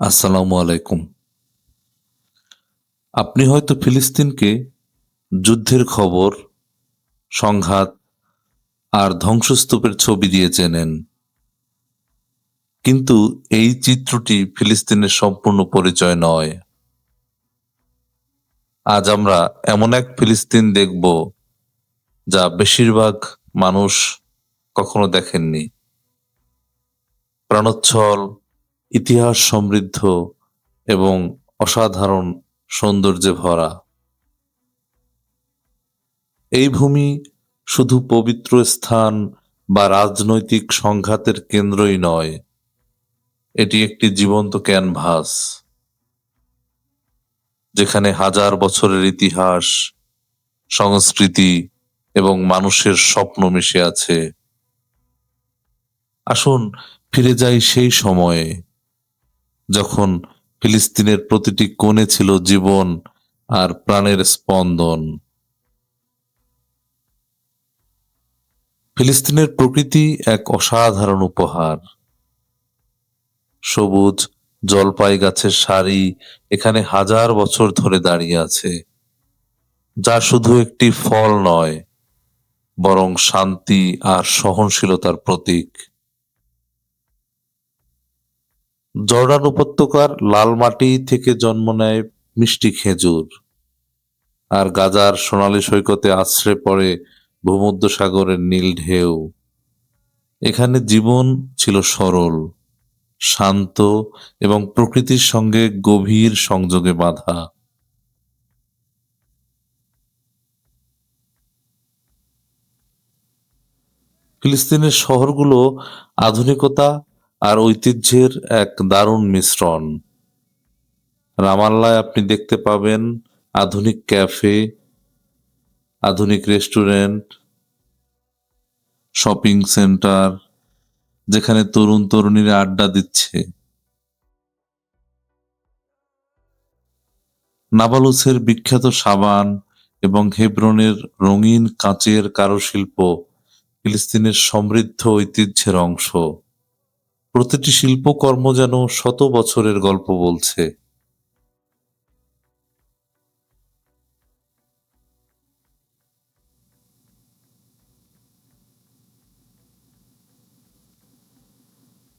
আসসালামু আলাইকুম। আপনি হয়তো ফিলিস্তিনকে যুদ্ধের খবর, সংঘাত আর ধ্বংসস্তূপের ছবি দিয়ে চেনেন। কিন্তু এই চিত্রটি ফিলিস্তিনের সম্পূর্ণ পরিচয় নয়। আজ আমরা এমন এক ফিলিস্তিন দেখব যা বেশিরভাগ মানুষ কখনো দেখেননি। প্রাণোচ্ছল ইতিহাস সমৃদ্ধ এবং অসাধারণ সৌন্দর্যে ভরা। এই ভূমি শুধু পবিত্র স্থান বা রাজনৈতিক সংঘাতের কেন্দ্রই নয়, এটি একটি জীবন্ত ক্যানভাস, যেখানে হাজার বছরের ইতিহাস, সংস্কৃতি এবং মানুষের স্বপ্ন মিশে আছে। আসুন ফিরে যাই সেই সময়ে। যখন ফিলিস্তিনের প্রতিটি কোণে ছিল জীবন আর প্রাণের স্পন্দন। ফিলিস্তিনের প্রকৃতি এক অসাধারণ উপহার। সবুজ জলপাই গাছের সারি এখানে হাজার বছর ধরে দাঁড়িয়ে আছে, যা শুধু একটি ফল নয়, বরং শান্তি আর সহনশীলতার প্রতীক। জর্ডান উপত্যকার লাল মাটি থেকে জন্ম নেয় মিষ্টি খেজুর। আর গাজার সোনালী সৈকতে আশ্রে পড়ে ভূমধ্যসাগরের নীল ঢেউ। এখানে জীবন ছিল সরল, শান্ত এবং প্রকৃতির সঙ্গে গভীর সংযোগে বাঁধা। ফিলিস্তিনের শহরগুলো আধুনিকতা আর ঐতিহ্যের এক দারুণ মিশ্রণ। রামাল্লায় আপনি দেখতে পাবেন আধুনিক ক্যাফে, আধুনিক রেস্টুরেন্ট, শপিং সেন্টার, যেখানে তরুণ তরুণীরা আড্ডা দিচ্ছে। নাবালুসের বিখ্যাত সাবান এবং হেব্রনের রঙিন কাঁচের কারুশিল্প ফিলিস্তিনের সমৃদ্ধ ঐতিহ্যের অংশ। প্রতিটি শিল্পকর্ম যেন শত বছরের গল্প বলছে।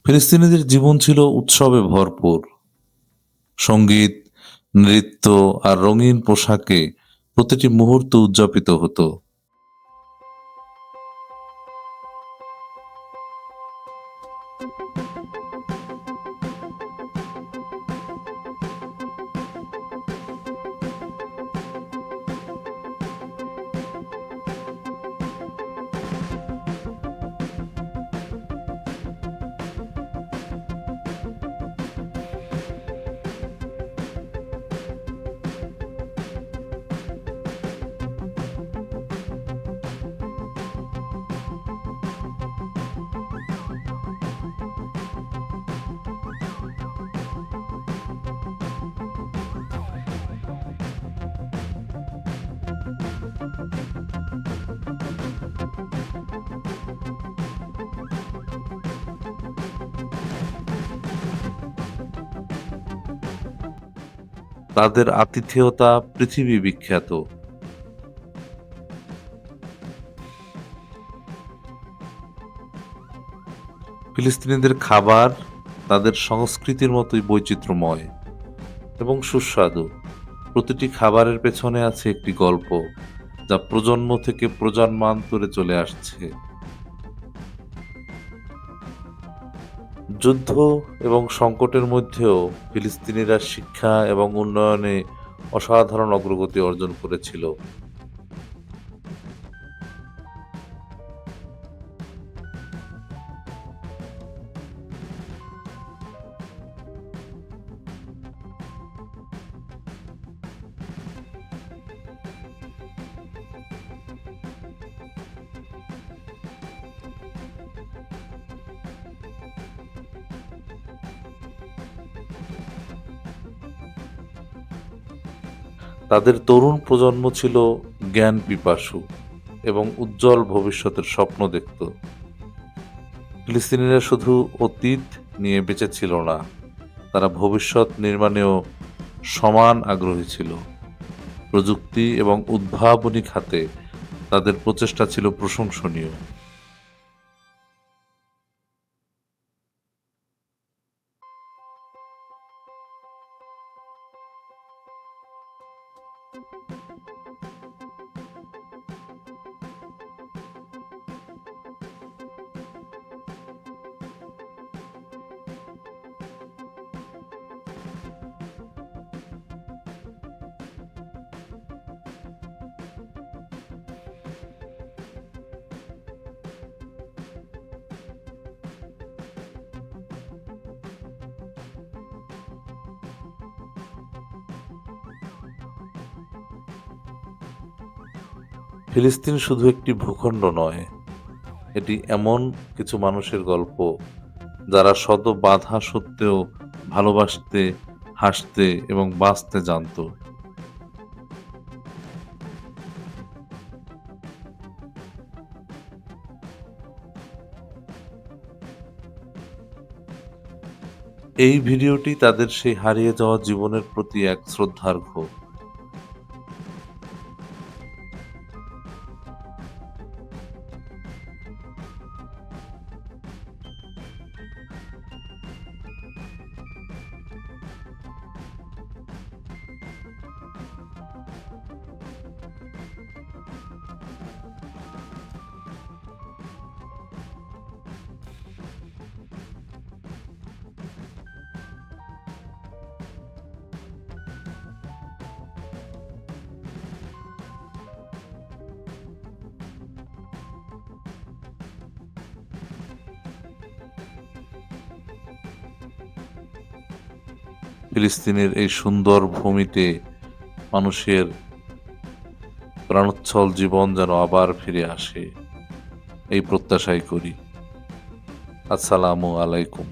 ফিলিস্তিনিদের জীবন ছিল উৎসবে ভরপুর। সংগীত, নৃত্য আর রঙিন পোশাকে প্রতিটি মুহূর্ত উদযাপিত হতো। তাদের আতিথেয়তা পৃথিবী বিখ্যাত। ফিলিস্তিনিদের খাবার তাদের সংস্কৃতির মতোই বৈচিত্র্যময় এবং সুস্বাদু। প্রতিটি খাবারের পেছনে আছে একটি গল্প যা প্রজন্ম থেকে প্রজন্মান্তরে চলে আসছে। যুদ্ধ এবং সংকটের মধ্যেও ফিলিস্তিনিরা শিক্ষা এবং উন্নয়নে অসাধারণ অগ্রগতি অর্জন করেছিল। তাদের তরুণ প্রজন্ম ছিল জ্ঞান পিপাসু এবং উজ্জ্বল ভবিষ্যতের স্বপ্ন দেখত। ফিলিস্তিনিরা শুধু অতীত নিয়ে বেঁচে ছিল না, তারা ভবিষ্যৎ নির্মাণেও সমান আগ্রহী ছিল। প্রযুক্তি এবং উদ্ভাবনী খাতে তাদের প্রচেষ্টা ছিল প্রশংসনীয়। フフフフフ。ফিলিস্তিন শুধু একটি ভূখণ্ড নয়, এটি এমন কিছু মানুষের গল্প যারা শত বাধা সত্ত্বেও ভালোবাসতে, হাসতে এবং বাঁচতে জানতো। এই ভিডিওটি তাদের সেই হারিয়ে যাওয়া জীবনের প্রতি এক শ্রদ্ধার্ঘ্য। ফিলিস্তিনের এই সুন্দর ভূমিতে মানুষের প্রাণোচ্ছল জীবন যেন আবার ফিরে আসে, এই প্রত্যাশাই করি। আসসালামু আলাইকুম।